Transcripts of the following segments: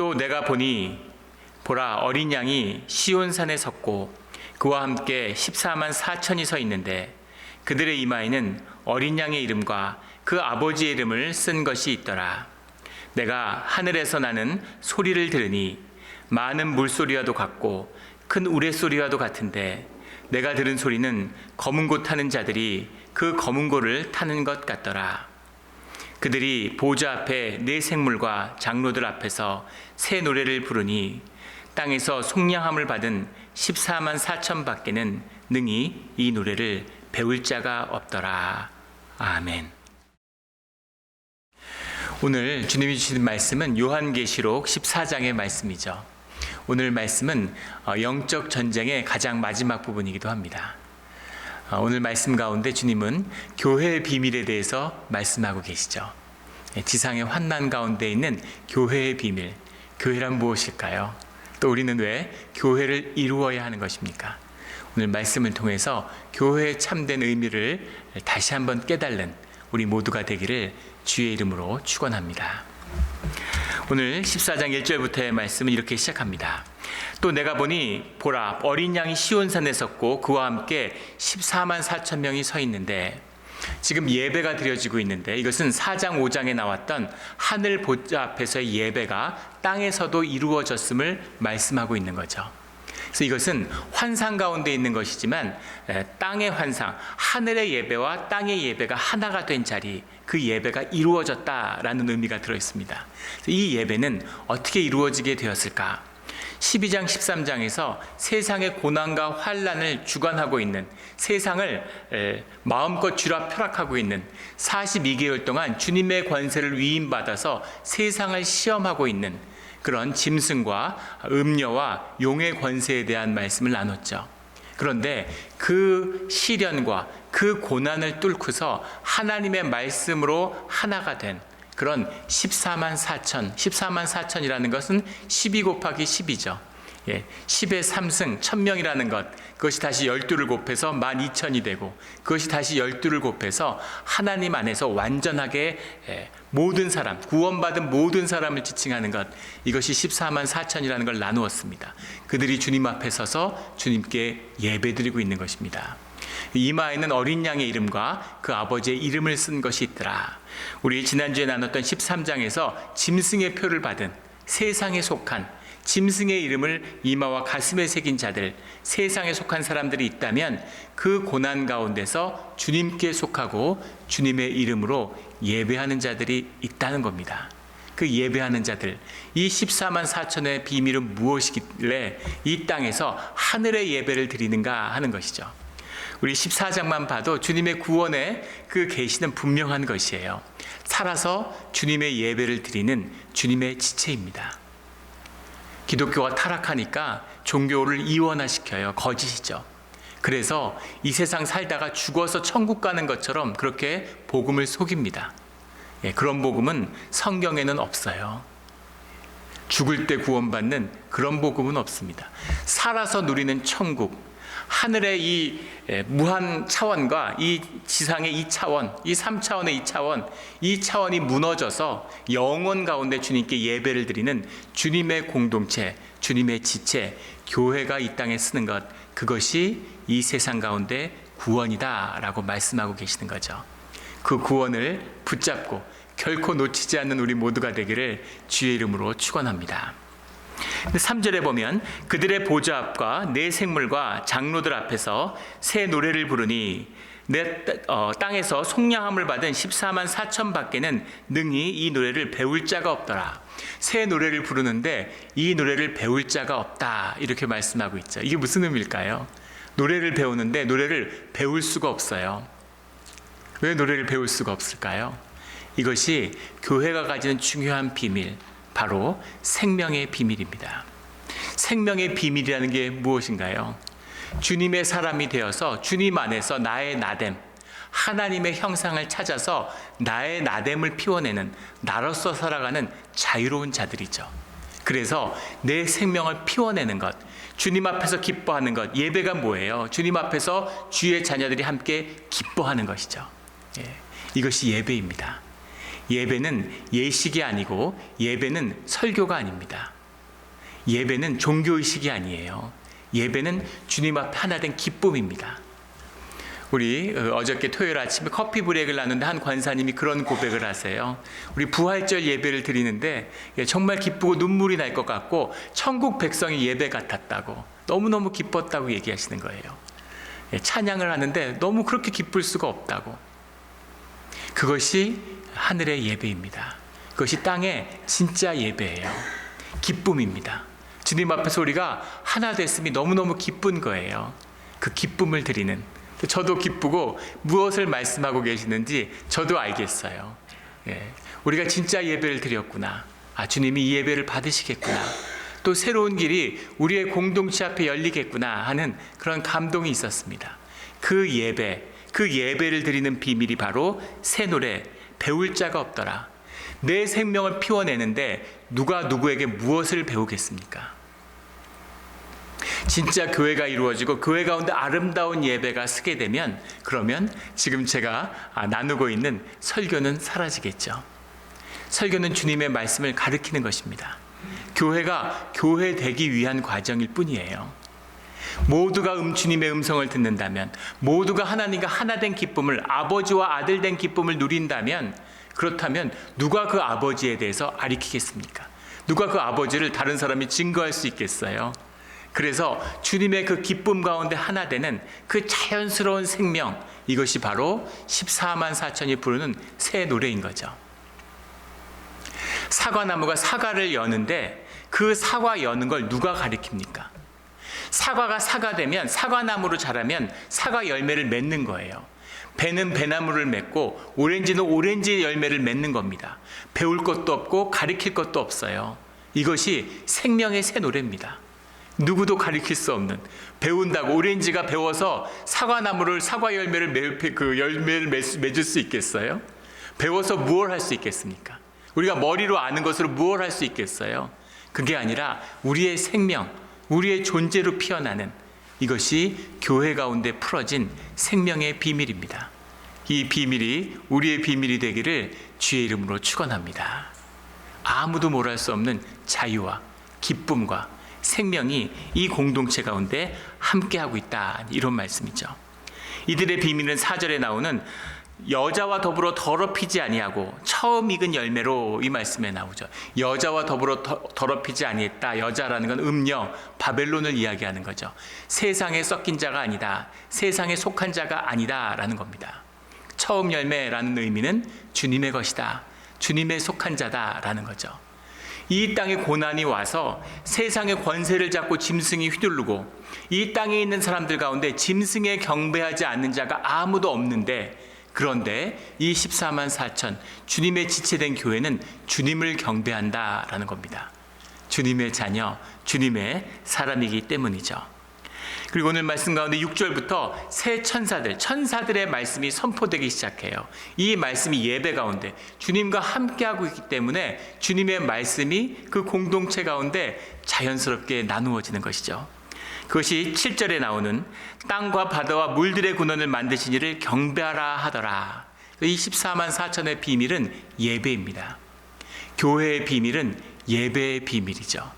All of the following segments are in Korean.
또 내가 보니 보라 어린 양이 시온산에 섰고 그와 함께 14만 4천이 서 있는데 그들의 이마에는 어린 양의 이름과 그 아버지의 이름을 쓴 것이 있더라. 내가 하늘에서 나는 소리를 들으니 많은 물소리와도 같고 큰 우레소리와도 같은데 내가 들은 소리는 검은 고 타는 자들이 그 검은 고를 타는 것 같더라. 그들이 보좌 앞에 네 생물과 장로들 앞에서 새 노래를 부르니 땅에서 속량함을 받은 14만 4천 밖에는 능히 이 노래를 배울 자가 없더라. 아멘. 오늘 주님이 주신 말씀은 요한계시록 14장의 말씀이죠. 오늘 말씀은 어, 영적 전쟁의 가장 마지막 부분이기도 합니다. 어, 오늘 말씀 가운데 주님은 교회의 비밀에 대해서 말씀하고 계시죠. 예, 지상의 환난 가운데 있는 교회의 비밀. 교회란 무엇일까요? 또 우리는 왜 교회를 이루어야 하는 것입니까? 오늘 말씀을 통해서 교회의 참된 의미를 다시 한번 깨달는 우리 모두가 되기를 주의 이름으로 축원합니다. 오늘 14장 1절부터의 말씀은 이렇게 시작합니다. 또 내가 보니 보라 어린 양이 시온산에 섰고 그와 함께 14만 4천 명이 서 있는데 지금 예배가 드려지고 있는데 이것은 4장 5장에 나왔던 하늘 보좌 앞에서의 예배가 땅에서도 이루어졌음을 말씀하고 있는 거죠. 그래서 이것은 환상 가운데 있는 것이지만 에, 땅의 환상, 하늘의 예배와 땅의 예배가 하나가 된 자리, 그 예배가 이루어졌다라는 의미가 들어 있습니다. 이 예배는 어떻게 이루어지게 되었을까? 12장 13장에서 세상의 고난과 환란을 주관하고 있는 세상을 에, 마음껏 쥐라 펴락하고 있는 42개월 동안 주님의 권세를 위임받아서 세상을 시험하고 있는 그런 짐승과 음녀와 용의 권세에 대한 말씀을 나눴죠. 그런데 그 시련과 그 고난을 뚫고서 하나님의 말씀으로 하나가 된 그런 14만 4천, 14만 4천이라는 것은 12 곱하기 10이죠. 예, 10의 3승, 1000명이라는 것, 그것이 다시 12를 곱해서 12,000이 되고, 그것이 다시 12를 곱해서 하나님 안에서 완전하게 예, 모든 사람, 구원받은 모든 사람을 지칭하는 것, 이것이 14만 4천이라는 걸 나누었습니다. 그들이 주님 앞에 서서 주님께 예배 드리고 있는 것입니다. 이마에는 어린 양의 이름과 그 아버지의 이름을 쓴 것이 있더라. 우리 지난주에 나눴던 13장에서 짐승의 표를 받은 세상에 속한 짐승의 이름을 이마와 가슴에 새긴 자들, 세상에 속한 사람들이 있다면 그 고난 가운데서 주님께 속하고 주님의 이름으로 예배하는 자들이 있다는 겁니다. 그 예배하는 자들, 이 14만 4천의 비밀은 무엇이길래 이 땅에서 하늘의 예배를 드리는가 하는 것이죠. 우리 14장만 봐도 주님의 구원의 그 계시는 분명한 것이에요. 살아서 주님의 예배를 드리는 주님의 지체입니다. 기독교가 타락하니까 종교를 이원화시켜요. 거짓이죠. 그래서 이 세상 살다가 죽어서 천국 가는 것처럼 그렇게 복음을 속입니다. 예, 그런 복음은 성경에는 없어요. 죽을 때 구원받는 그런 복음은 없습니다. 살아서 누리는 천국, 하늘의 이 무한 차원과 이 지상의 이 차원, 이 3차원의 이 차원, 이 차원이 무너져서 영원 가운데 주님께 예배를 드리는 주님의 공동체, 주님의 지체, 교회가 이 땅에 쓰는 것, 그것이 이 세상 가운데 구원이다라고 말씀하고 계시는 거죠. 그 구원을 붙잡고 결코 놓치지 않는 우리 모두가 되기를 주의 이름으로 축원합니다. 3절에 보면 그들의 보좌 앞과 내 생물과 장로들 앞에서 새 노래를 부르니 내 어, 땅에서 속량함을 받은 14만 4천 밖에는 능히 이 노래를 배울 자가 없더라. 새 노래를 부르는데 이 노래를 배울 자가 없다. 이렇게 말씀하고 있죠. 이게 무슨 의미일까요? 노래를 배우는데 노래를 배울 수가 없어요. 왜 노래를 배울 수가 없을까요? 이것이 교회가 가지는 중요한 비밀, 바로 생명의 비밀입니다. 생명의 비밀이라는 게 무엇인가요? 주님의 사람이 되어서 주님 안에서 나의 나됨, 하나님의 형상을 찾아서 나의 나됨을 피워내는 나로서 살아가는 자유로운 자들이죠. 그래서 내 생명을 피워내는 것, 주님 앞에서 기뻐하는 것, 예배가 뭐예요? 주님 앞에서 주의 자녀들이 함께 기뻐하는 것이죠. 예, 이것이 예배입니다. 예배는 예식이 아니고 예배는 설교가 아닙니다. 예배는 종교의식이 아니에요. 예배는 주님 앞에 하나 된 기쁨입니다. 우리 어, 어저께 토요일 아침에 커피 브레이크를 나누는데 한 권사님이 그런 고백을 하세요. 우리 부활절 예배를 드리는데 예, 정말 기쁘고 눈물이 날 것 같고 천국 백성이 예배 같았다고 너무너무 기뻤다고 얘기하시는 거예요. 예, 찬양을 하는데 너무 그렇게 기쁠 수가 없다고. 그것이 하늘의 예배입니다. 그것이 땅의 진짜 예배예요. 기쁨입니다. 주님 앞에서 우리가 하나 됐음이 너무너무 기쁜 거예요. 그 기쁨을 드리는. 저도 기쁘고 무엇을 말씀하고 계시는지 저도 알겠어요. 예. 우리가 진짜 예배를 드렸구나. 아, 주님이 이 예배를 받으시겠구나. 또 새로운 길이 우리의 공동체 앞에 열리겠구나 하는 그런 감동이 있었습니다. 그 예배, 그 예배를 드리는 비밀이 바로 새 노래, 배울 자가 없더라. 내 생명을 피워내는데 누가 누구에게 무엇을 배우겠습니까? 진짜 교회가 이루어지고 교회 가운데 아름다운 예배가 쓰게 되면 그러면 지금 제가 아, 나누고 있는 설교는 사라지겠죠. 설교는 주님의 말씀을 가르치는 것입니다. 교회가 교회 되기 위한 과정일 뿐이에요. 모두가 음 주님의 음성을 듣는다면 모두가 하나님과 하나 된 기쁨을 아버지와 아들 된 기쁨을 누린다면 그렇다면 누가 그 아버지에 대해서 아리키겠습니까? 누가 그 아버지를 다른 사람이 증거할 수 있겠어요? 그래서 주님의 그 기쁨 가운데 하나 되는 그 자연스러운 생명 이것이 바로 14만 4천이 부르는 새 노래인 거죠. 사과나무가 사과를 여는데 그 사과 여는 걸 누가 가리킵니까? 사과가 사과되면 사과나무로 자라면 사과 열매를 맺는 거예요. 배는 배나무를 맺고 오렌지는 오렌지 열매를 맺는 겁니다. 배울 것도 없고 가리킬 것도 없어요. 이것이 생명의 새 노래입니다. 누구도 가리킬 수 없는 배운다고 오렌지가 배워서 사과나무를 사과 열매를 매, 그 열매를 맺, 맺을 수 있겠어요? 배워서 무엇 할수 있겠습니까? 우리가 머리로 아는 것으로 무엇 할수 있겠어요? 그게 아니라 우리의 생명, 우리의 존재로 피어나는 이것이 교회 가운데 풀어진 생명의 비밀입니다. 이 비밀이 우리의 비밀이 되기를 주의 이름으로 축원합니다. 아무도 뭘할수 없는 자유와 기쁨과 생명이 이 공동체 가운데 함께하고 있다. 이런 말씀이죠. 이들의 비밀은 사절에 나오는 여자와 더불어 더럽히지 아니하고 처음 익은 열매로 이 말씀에 나오죠. 여자와 더불어 더, 더럽히지 아니했다. 여자라는 건 음녀, 바벨론을 이야기하는 거죠. 세상에 섞인 자가 아니다. 세상에 속한 자가 아니다라는 겁니다. 처음 열매라는 의미는 주님의 것이다. 주님의 속한 자다라는 거죠. 이 땅에 고난이 와서 세상의 권세를 잡고 짐승이 휘두르고 이 땅에 있는 사람들 가운데 짐승에 경배하지 않는 자가 아무도 없는데 그런데 이 14만 4천 주님의 지체된 교회는 주님을 경배한다라는 겁니다. 주님의 자녀, 주님의 사람이기 때문이죠. 그리고 오늘 말씀 가운데 6절부터 새 천사들, 천사들의 말씀이 선포되기 시작해요. 이 말씀이 예배 가운데 주님과 함께하고 있기 때문에 주님의 말씀이 그 공동체 가운데 자연스럽게 나누어지는 것이죠. 그것이 7절에 나오는 땅과 바다와 물들의 근원을 만드신 이를 경배하라 하더라. 이 14만 4천의 비밀은 예배입니다. 교회의 비밀은 예배의 비밀이죠.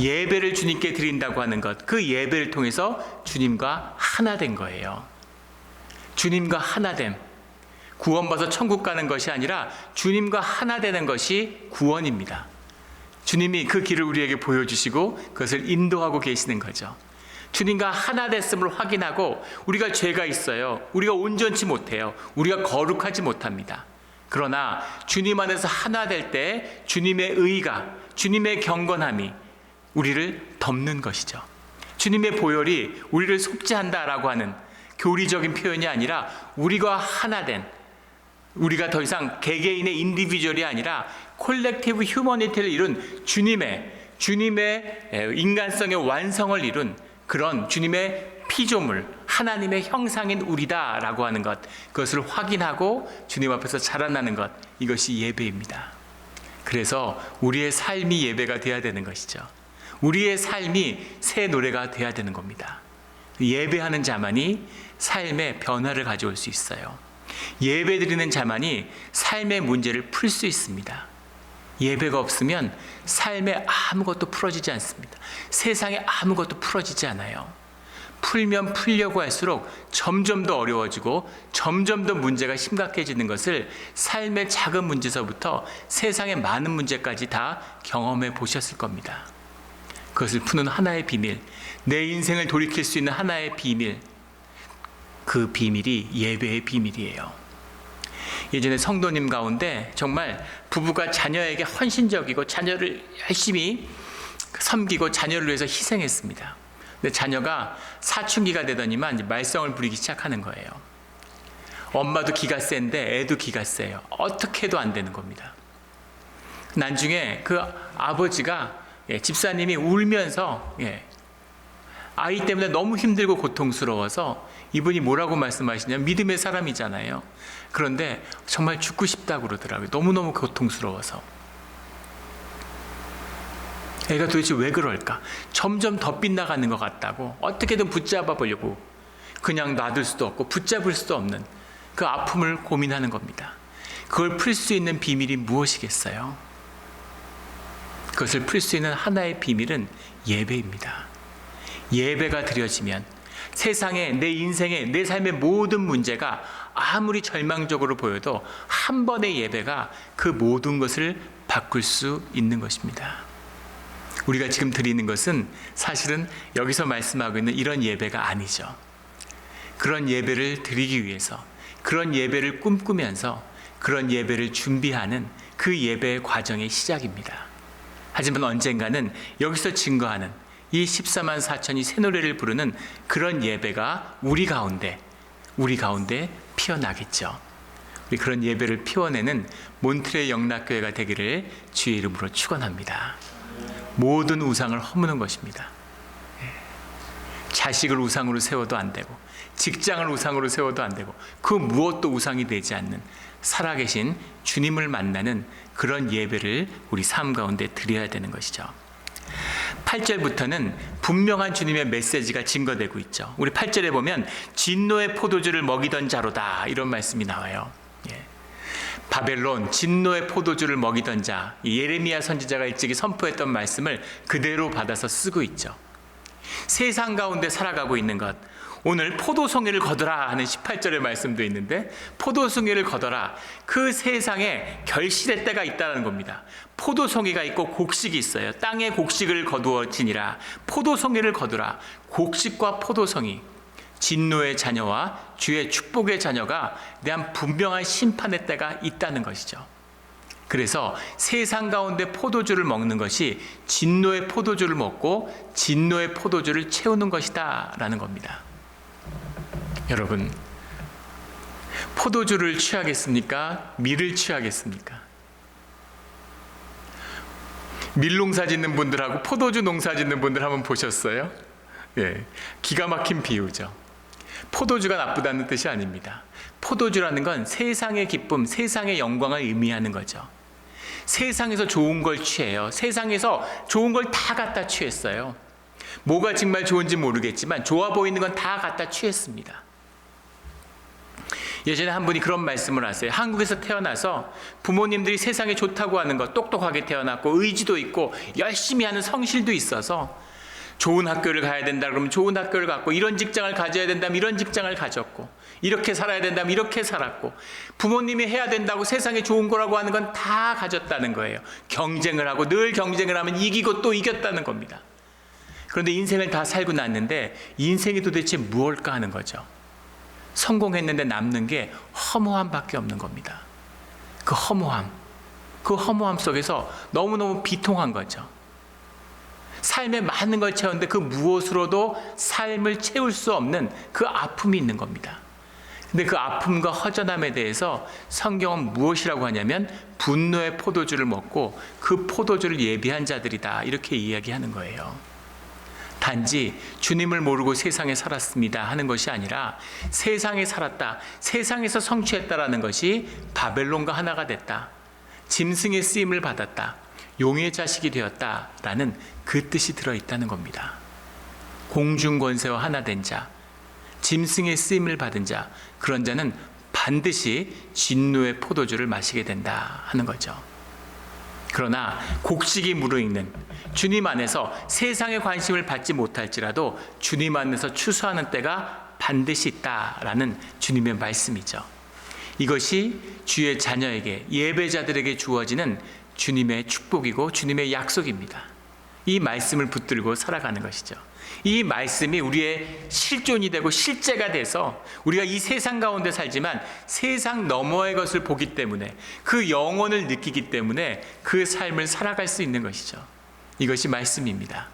예배를 주님께 드린다고 하는 것, 그 예배를 통해서 주님과 하나 된 거예요. 주님과 하나 됨. 구원받아 천국 가는 것이 아니라 주님과 하나 되는 것이 구원입니다. 주님이 그 길을 우리에게 보여주시고 그것을 인도하고 계시는 거죠. 주님과 하나 됐음을 확인하고 우리가 죄가 있어요. 우리가 온전치 못해요. 우리가 거룩하지 못합니다. 그러나 주님 안에서 하나 될 때 주님의 의가, 주님의 경건함이 우리를 덮는 것이죠. 주님의 보혈이 우리를 속죄한다라고 하는 교리적인 표현이 아니라 우리가 하나 된 우리가 더 이상 개개인의 인디비주얼이 아니라 콜렉티브 휴머니티를 이룬 주님의 주님의 인간성의 완성을 이룬 그런 주님의 피조물 하나님의 형상인 우리다라고 하는 것 그것을 확인하고 주님 앞에서 자라나는 것 이것이 예배입니다. 그래서 우리의 삶이 예배가 되어야 되는 것이죠. 우리의 삶이 새 노래가 돼야 되는 겁니다. 예배하는 자만이 삶의 변화를 가져올 수 있어요. 예배 드리는 자만이 삶의 문제를 풀 수 있습니다. 예배가 없으면 삶에 아무것도 풀어지지 않습니다. 세상에 아무것도 풀어지지 않아요. 풀면 풀려고 할수록 점점 더 어려워지고 점점 더 문제가 심각해지는 것을 삶의 작은 문제서부터 세상의 많은 문제까지 다 경험해 보셨을 겁니다. 그것을 푸는 하나의 비밀, 내 인생을 돌이킬 수 있는 하나의 비밀, 그 비밀이 예배의 비밀이에요. 예전에 성도님 가운데 정말 부부가 자녀에게 헌신적이고 자녀를 열심히 섬기고 자녀를 위해서 희생했습니다. 근데 자녀가 사춘기가 되더니만 말썽을 부리기 시작하는 거예요. 엄마도 기가 센데 애도 기가 세요. 어떻게 해도 안 되는 겁니다. 나중에 그 아버지가 예, 집사님이 울면서 예, 아이 때문에 너무 힘들고 고통스러워서 이분이 뭐라고 말씀하시냐면 믿음의 사람이잖아요. 그런데 정말 죽고 싶다 그러더라고요. 너무너무 고통스러워서. 애가 도대체 왜 그럴까? 점점 더 빗나가는 것 같다고 어떻게든 붙잡아 보려고 그냥 놔둘 수도 없고 붙잡을 수도 없는 그 아픔을 고민하는 겁니다. 그걸 풀 수 있는 비밀이 무엇이겠어요? 그것을 풀 수 있는 하나의 비밀은 예배입니다. 예배가 드려지면 세상에 내 인생에 내 삶의 모든 문제가 아무리 절망적으로 보여도 한 번의 예배가 그 모든 것을 바꿀 수 있는 것입니다. 우리가 지금 드리는 것은 사실은 여기서 말씀하고 있는 이런 예배가 아니죠. 그런 예배를 드리기 위해서 그런 예배를 꿈꾸면서 그런 예배를 준비하는 그 예배의 과정의 시작입니다. 하지만 언젠가는 여기서 증거하는 이 14만 4천이 새 노래를 부르는 그런 예배가 우리 가운데 우리 가운데 피어나겠죠. 우리 그런 예배를 피워내는 몬트레 영락교회가 되기를 주의 이름으로 축원합니다. 모든 우상을 허무는 것입니다. 예. 자식을 우상으로 세워도 안 되고 직장을 우상으로 세워도 안 되고 그 무엇도 우상이 되지 않는 살아계신 주님을 만나는 그런 예배를 우리 삶 가운데 드려야 되는 것이죠. 8절부터는 분명한 주님의 메시지가 증거되고 있죠. 우리 8절에 보면 진노의 포도주를 먹이던 자로다 이런 말씀이 나와요. 예. 바벨론 진노의 포도주를 먹이던 자 예레미야 선지자가 일찍이 선포했던 말씀을 그대로 받아서 쓰고 있죠. 세상 가운데 살아가고 있는 것 오늘 포도송이를 거두라 하는 18절의 말씀도 있는데 포도송이를 거둬라 그 세상에 결실의 때가 있다는 겁니다. 포도송이가 있고 곡식이 있어요. 땅에 곡식을 거두어지니라 포도송이를 거두라 곡식과 포도송이 진노의 자녀와 주의 축복의 자녀가 대한 분명한 심판의 때가 있다는 것이죠. 그래서 세상 가운데 포도주를 먹는 것이 진노의 포도주를 먹고 진노의 포도주를 채우는 것이다 라는 겁니다. 여러분, 포도주를 취하겠습니까? 밀을 취하겠습니까? 밀 농사 짓는 분들하고 포도주 농사 짓는 분들 한번 보셨어요? 예, 기가 막힌 비유죠. 포도주가 나쁘다는 뜻이 아닙니다. 포도주라는 건 세상의 기쁨, 세상의 영광을 의미하는 거죠. 세상에서 좋은 걸 취해요. 세상에서 좋은 걸 다 갖다 취했어요. 뭐가 정말 좋은지 모르겠지만 좋아 보이는 건 다 갖다 취했습니다. 예전에 한 분이 그런 말씀을 하세요. 한국에서 태어나서 부모님들이 세상에 좋다고 하는 것, 똑똑하게 태어났고 의지도 있고 열심히 하는 성실도 있어서 좋은 학교를 가야 된다 그러면 좋은 학교를 갔고 이런 직장을 가져야 된다면 이런 직장을 가졌고 이렇게 살아야 된다면 이렇게 살았고 부모님이 해야 된다고 세상에 좋은 거라고 하는 건 다 가졌다는 거예요. 경쟁을 하고 늘 경쟁을 하면 이기고 또 이겼다는 겁니다. 그런데 인생을 다 살고 났는데 인생이 도대체 무엇일까 하는 거죠. 성공했는데 남는 게 허무함밖에 없는 겁니다. 그 허무함, 그 허무함 속에서 너무너무 비통한 거죠. 삶에 많은 걸 채웠는데 그 무엇으로도 삶을 채울 수 없는 그 아픔이 있는 겁니다. 근데 그 아픔과 허전함에 대해서 성경은 무엇이라고 하냐면 분노의 포도주를 먹고 그 포도주를 예비한 자들이다. 이렇게 이야기하는 거예요. 단지 주님을 모르고 세상에 살았습니다 하는 것이 아니라 세상에 살았다, 세상에서 성취했다라는 것이 바벨론과 하나가 됐다. 짐승의 쓰임을 받았다. 용의 자식이 되었다라는 그 뜻이 들어 있다는 겁니다. 공중 권세와 하나 된 자, 짐승의 쓰임을 받은 자, 그런 자는 반드시 진노의 포도주를 마시게 된다 하는 거죠. 그러나 곡식이 무르익는 주님 안에서 세상의 관심을 받지 못할지라도 주님 안에서 추수하는 때가 반드시 있다라는 주님의 말씀이죠. 이것이 주의 자녀에게 예배자들에게 주어지는 주님의 축복이고 주님의 약속입니다. 이 말씀을 붙들고 살아가는 것이죠. 이 말씀이 우리의 실존이 되고 실제가 돼서 우리가 이 세상 가운데 살지만 세상 너머의 것을 보기 때문에 그 영혼을 느끼기 때문에 그 삶을 살아갈 수 있는 것이죠. 이것이 말씀입니다.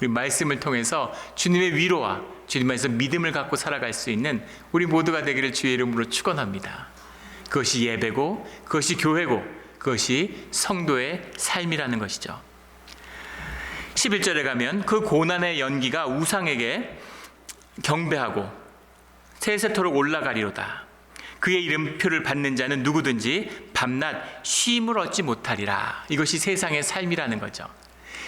우리 말씀을 통해서 주님의 위로와 주님 안에서 믿음을 갖고 살아갈 수 있는 우리 모두가 되기를 주의 이름으로 축원합니다. 그것이 예배고 그것이 교회고 그것이 성도의 삶이라는 것이죠. 11절에 가면 그 고난의 연기가 우상에게 경배하고 세세토록 올라가리로다. 그의 이름표를 받는 자는 누구든지 밤낮 쉼을 얻지 못하리라. 이것이 세상의 삶이라는 거죠.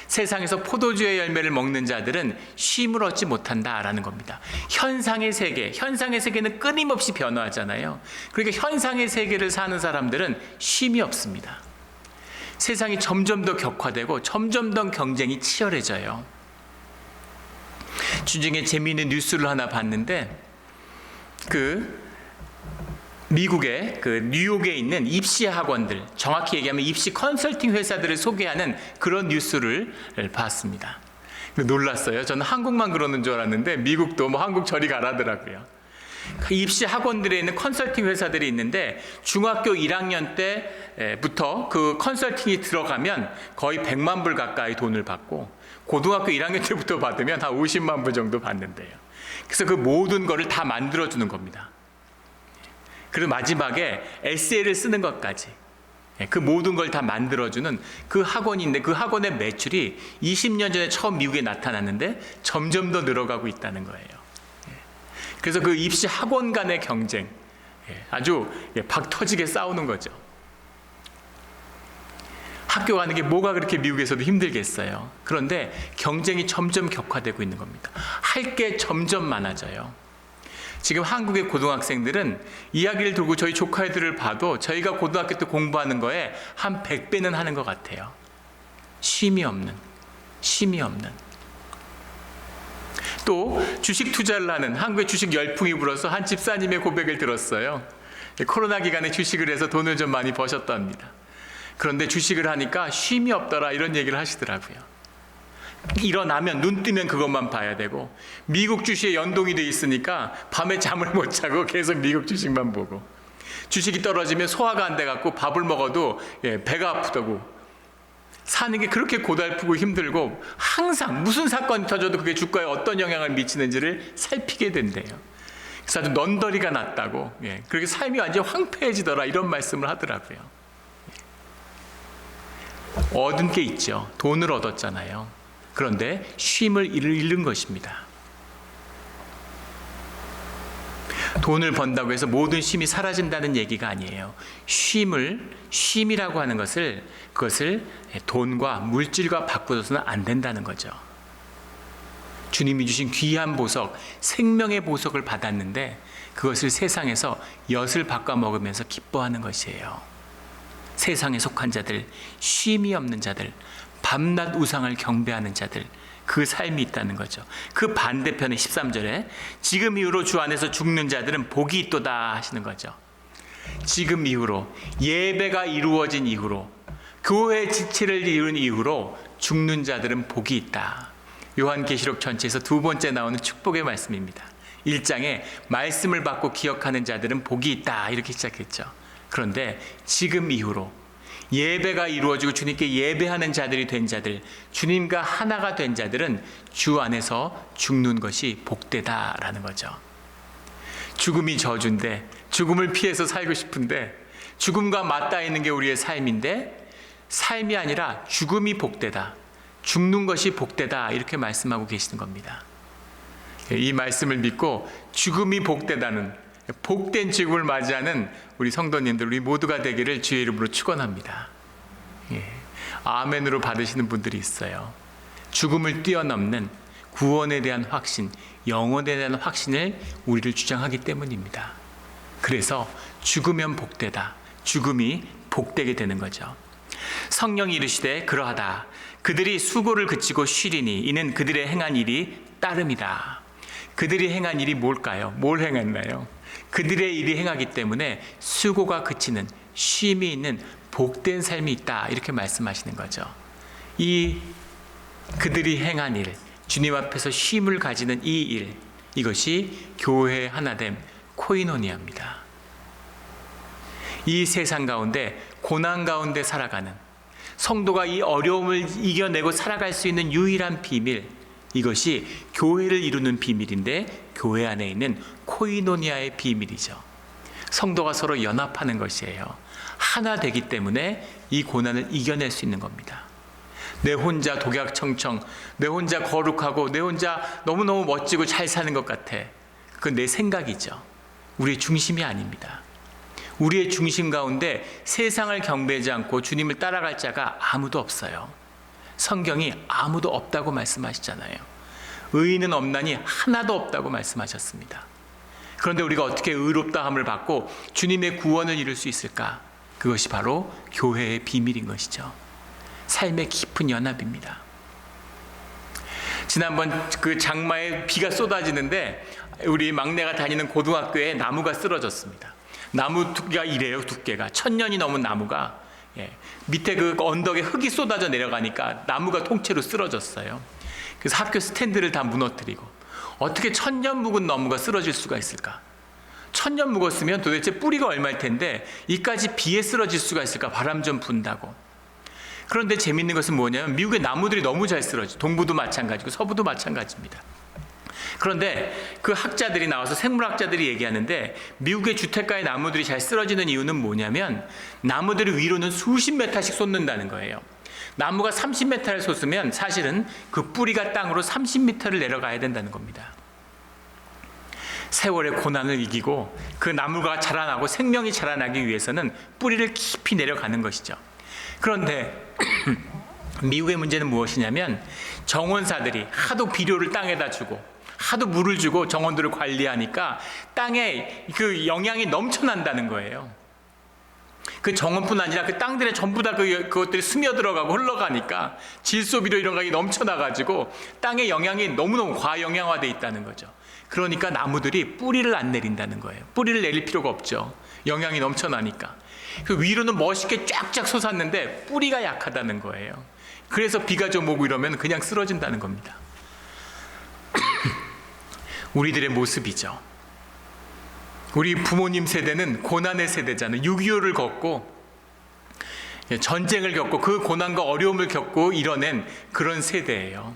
세상에서 포도주의 열매를 먹는 자들은 쉼을 얻지 못한다라는 겁니다. 현상의 세계, 현상의 세계는 끊임없이 변화하잖아요. 그러니까 현상의 세계를 사는 사람들은 쉼이 없습니다. 세상이 점점 더 격화되고 점점 더 경쟁이 치열해져요. 주중에 재미있는 뉴스를 하나 봤는데 그 미국의 그 뉴욕에 있는 입시 학원들, 정확히 얘기하면 입시 컨설팅 회사들을 소개하는 그런 뉴스를 봤습니다. 놀랐어요. 저는 한국만 그러는 줄 알았는데 미국도 뭐 한국 저리 가라더라고요. 그 입시 학원들에 있는 컨설팅 회사들이 있는데 중학교 1학년 때부터 그 컨설팅이 들어가면 거의 100만 불 가까이 돈을 받고 고등학교 1학년 때부터 받으면 한 50만 불 정도 받는데요. 그래서 그 모든 거를 다 만들어 주는 겁니다. 그리고 마지막에 에세이를 쓰는 것까지 그 모든 걸 다 만들어주는 그 학원인데 그 학원의 매출이 20년 전에 처음 미국에 나타났는데 점점 더 늘어가고 있다는 거예요. 그래서 그 입시 학원 간의 경쟁 아주 박 터지게 싸우는 거죠. 학교 가는 게 뭐가 그렇게 미국에서도 힘들겠어요. 그런데 경쟁이 점점 격화되고 있는 겁니다. 할 게 점점 많아져요. 지금 한국의 고등학생들은 이야기를 들고 저희 조카애들을 봐도 저희가 고등학교 때 공부하는 거에 한 100배는 하는 것 같아요. 쉼이 없는, 쉼이 없는. 또 주식 투자를 하는 한국의 주식 열풍이 불어서 한 집사님의 고백을 들었어요. 코로나 기간에 주식을 해서 돈을 좀 많이 버셨답니다. 그런데 주식을 하니까 쉼이 없더라 이런 얘기를 하시더라고요. 일어나면 눈 뜨면 그것만 봐야 되고 미국 주식에 연동이 돼 있으니까 밤에 잠을 못 자고 계속 미국 주식만 보고 주식이 떨어지면 소화가 안 돼 갖고 밥을 먹어도 예, 배가 아프다고 사는 게 그렇게 고달프고 힘들고 항상 무슨 사건이 터져도 그게 주가에 어떤 영향을 미치는지를 살피게 된대요. 그래서 아주 넌더리가 났다고 예, 그렇게 삶이 완전 황폐해지더라 이런 말씀을 하더라고요. 예. 얻은 게 있죠. 돈을 얻었잖아요. 그런데 쉼을 잃은 것입니다. 돈을 번다고 해서 모든 쉼이 사라진다는 얘기가 아니에요. 쉼을 쉼이라고 하는 것을 그것을 돈과 물질과 바꾸어서는 안 된다는 거죠. 주님이 주신 귀한 보석, 생명의 보석을 받았는데 그것을 세상에서 엿을 바꿔 먹으면서 기뻐하는 것이에요. 세상에 속한 자들, 쉼이 없는 자들, 밤낮 우상을 경배하는 자들 그 삶이 있다는 거죠. 그 반대편의 13절에 지금 이후로 주 안에서 죽는 자들은 복이 있도다 하시는 거죠. 지금 이후로 예배가 이루어진 이후로 교회 지체를 이룬 이후로 죽는 자들은 복이 있다. 요한계시록 전체에서 두 번째 나오는 축복의 말씀입니다. 1장에 말씀을 받고 기억하는 자들은 복이 있다 이렇게 시작했죠. 그런데 지금 이후로 예배가 이루어지고 주님께 예배하는 자들이 된 자들, 주님과 하나가 된 자들은 주 안에서 죽는 것이 복되다라는 거죠. 죽음이 저주인데, 죽음을 피해서 살고 싶은데, 죽음과 맞닿아 있는 게 우리의 삶인데, 삶이 아니라 죽음이 복되다. 죽는 것이 복되다. 이렇게 말씀하고 계시는 겁니다. 이 말씀을 믿고 죽음이 복되다는 복된 죽음을 맞이하는 우리 성도님들 우리 모두가 되기를 주의 이름으로 축원합니다. 예. 아멘으로 받으시는 분들이 있어요. 죽음을 뛰어넘는 구원에 대한 확신, 영혼에 대한 확신을 우리를 주장하기 때문입니다. 그래서 죽으면 복되다. 죽음이 복되게 되는 거죠. 성령이 이르시되 그러하다. 그들이 수고를 그치고 쉬리니 이는 그들의 행한 일이 따름이다. 그들이 행한 일이 뭘까요? 뭘 행했나요? 그들의 일이 행하기 때문에 수고가 그치는 쉼이 있는 복된 삶이 있다. 이렇게 말씀하시는 거죠. 이 그들이 행한 일, 주님 앞에서 쉼을 가지는 이 일, 이것이 교회의 하나됨 코이노니아입니다. 이 세상 가운데 고난 가운데 살아가는 성도가 이 어려움을 이겨내고 살아갈 수 있는 유일한 비밀 이것이 교회를 이루는 비밀인데 교회 안에 있는 코이노니아의 비밀이죠. 성도가 서로 연합하는 것이에요. 하나 되기 때문에 이 고난을 이겨낼 수 있는 겁니다. 내 혼자 독약청청, 내 혼자 거룩하고 내 혼자 너무너무 멋지고 잘 사는 것 같아. 그건 내 생각이죠. 우리의 중심이 아닙니다. 우리의 중심 가운데 세상을 경배하지 않고 주님을 따라갈 자가 아무도 없어요. 성경이 아무도 없다고 말씀하시잖아요. 의인은 없나니 하나도 없다고 말씀하셨습니다. 그런데 우리가 어떻게 의롭다함을 받고 주님의 구원을 이룰 수 있을까? 그것이 바로 교회의 비밀인 것이죠. 삶의 깊은 연합입니다. 지난번 그 장마에 비가 쏟아지는데 우리 막내가 다니는 고등학교에 나무가 쓰러졌습니다. 나무가 이래요 두께가 천 년이 넘은 나무가 예, 밑에 그 언덕에 흙이 쏟아져 내려가니까 나무가 통째로 쓰러졌어요. 그래서 학교 스탠드를 다 무너뜨리고 어떻게 천년 묵은 나무가 쓰러질 수가 있을까? 천년 묵었으면 도대체 뿌리가 얼마일 텐데 이까지 비에 쓰러질 수가 있을까? 바람 좀 분다고. 그런데 재밌는 것은 뭐냐면 미국의 나무들이 너무 잘 쓰러져. 동부도 마찬가지고 서부도 마찬가지입니다. 그런데 그 학자들이 나와서 생물학자들이 얘기하는데 미국의 주택가의 나무들이 잘 쓰러지는 이유는 뭐냐면 나무들이 위로는 수십 메타씩 솟는다는 거예요. 나무가 30m를 솟으면 사실은 그 뿌리가 땅으로 30m를 내려가야 된다는 겁니다. 세월의 고난을 이기고 그 나무가 자라나고 생명이 자라나기 위해서는 뿌리를 깊이 내려가는 것이죠. 그런데 미국의 문제는 무엇이냐면 정원사들이 하도 비료를 땅에다 주고 하도 물을 주고 정원들을 관리하니까 땅에 그 영양이 넘쳐난다는 거예요. 그 정원뿐 아니라 그 땅들에 전부 다 그, 그것들이 스며들어가고 흘러가니까 질소비료 이런 것이 넘쳐나가지고 땅의 영양이 너무너무 과영양화돼 있다는 거죠. 그러니까 나무들이 뿌리를 안 내린다는 거예요. 뿌리를 내릴 필요가 없죠. 영양이 넘쳐나니까. 그 위로는 멋있게 쫙쫙 솟았는데 뿌리가 약하다는 거예요. 그래서 비가 좀 오고 이러면 그냥 쓰러진다는 겁니다. 우리들의 모습이죠. 우리 부모님 세대는 고난의 세대잖아요. 6.25를 겪고 전쟁을 겪고 그 고난과 어려움을 겪고 이뤄낸 그런 세대예요.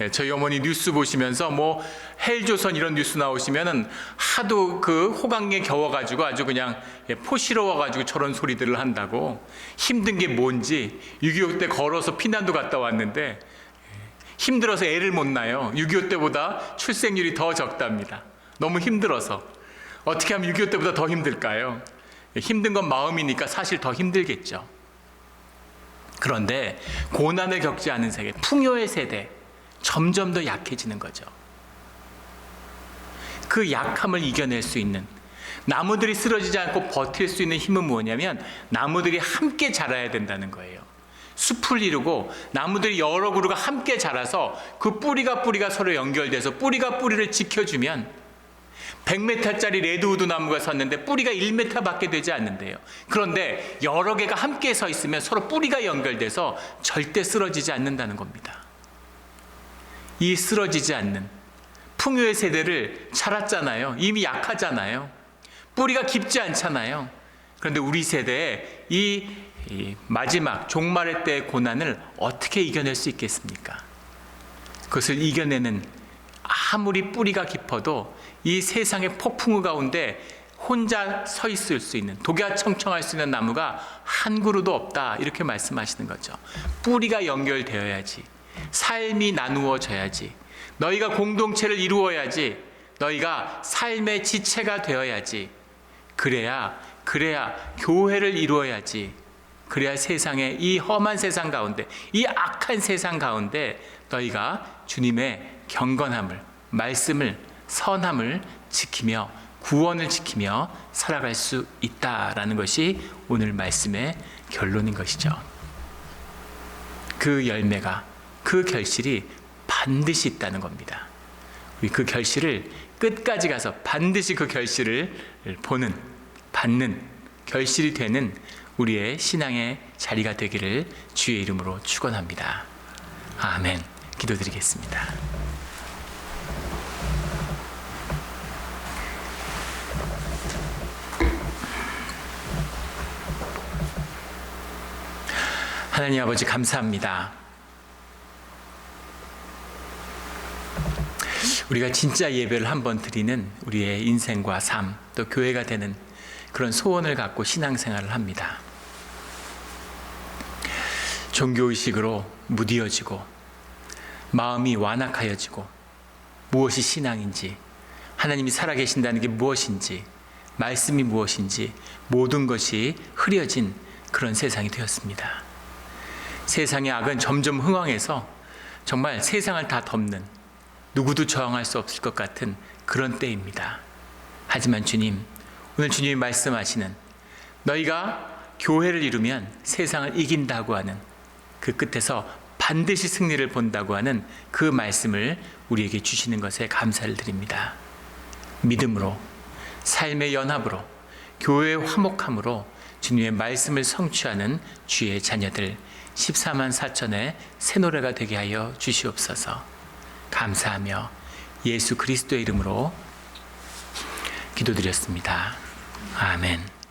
예, 저희 어머니 뉴스 보시면서 뭐 헬조선 이런 뉴스 나오시면은 하도 그 호강에 겨워가지고 아주 그냥 예, 포시러워가지고 저런 소리들을 한다고 힘든 게 뭔지 6.25 때 걸어서 피난도 갔다 왔는데 예, 힘들어서 애를 못 낳아요. 6.25 때보다 출생률이 더 적답니다. 너무 힘들어서 어떻게 하면 6.25 때보다 더 힘들까요? 힘든 건 마음이니까 사실 더 힘들겠죠. 그런데 고난을 겪지 않은 세계, 풍요의 세대, 점점 더 약해지는 거죠. 그 약함을 이겨낼 수 있는 나무들이 쓰러지지 않고 버틸 수 있는 힘은 뭐냐면 나무들이 함께 자라야 된다는 거예요. 숲을 이루고 나무들이 여러 그루가 함께 자라서 그 뿌리가 뿌리가 서로 연결돼서 뿌리가 뿌리를 지켜주면 100m짜리 레드우드 나무가 섰는데 뿌리가 1m밖에 되지 않는데요. 그런데 여러 개가 함께 서 있으면 서로 뿌리가 연결돼서 절대 쓰러지지 않는다는 겁니다. 이 쓰러지지 않는 풍요의 세대를 자랐잖아요. 이미 약하잖아요. 뿌리가 깊지 않잖아요. 그런데 우리 세대에 이, 이 마지막 종말의 때의 고난을 어떻게 이겨낼 수 있겠습니까? 그것을 이겨내는 아무리 뿌리가 깊어도 이 세상의 폭풍우 가운데 혼자 서 있을 수 있는 독야 청청할 수 있는 나무가 한 그루도 없다. 이렇게 말씀하시는 거죠. 뿌리가 연결되어야지. 삶이 나누어져야지. 너희가 공동체를 이루어야지. 너희가 삶의 지체가 되어야지. 그래야 그래야 교회를 이루어야지. 그래야 세상에 이 험한 세상 가운데 이 악한 세상 가운데 너희가 주님의 경건함을 말씀을 선함을 지키며 구원을 지키며 살아갈 수 있다라는 것이 오늘 말씀의 결론인 것이죠. 그 열매가 그 결실이 반드시 있다는 겁니다. 우리 그 결실을 끝까지 가서 반드시 그 결실을 보는 받는 결실이 되는 우리의 신앙의 자리가 되기를 주의 이름으로 축원합니다. 아멘. 기도드리겠습니다. 하나님 아버지 감사합니다. 우리가 진짜 예배를 한번 드리는 우리의 인생과 삶, 또 교회가 되는 그런 소원을 갖고 신앙생활을 합니다. 종교의식으로 무디어지고 마음이 완악하여지고 무엇이 신앙인지 하나님이 살아계신다는 게 무엇인지 말씀이 무엇인지 모든 것이 흐려진 그런 세상이 되었습니다. 세상의 악은 점점 흥황해서 정말 세상을 다 덮는 누구도 저항할 수 없을 것 같은 그런 때입니다. 하지만 주님, 오늘 주님이 말씀하시는 너희가 교회를 이루면 세상을 이긴다고 하는 그 끝에서 반드시 승리를 본다고 하는 그 말씀을 우리에게 주시는 것에 감사를 드립니다. 믿음으로, 삶의 연합으로, 교회의 화목함으로 주님의 말씀을 성취하는 주의 자녀들 14만 4천의 새 노래가 되게 하여 주시옵소서. 감사하며 예수 그리스도의 이름으로 기도드렸습니다. 아멘.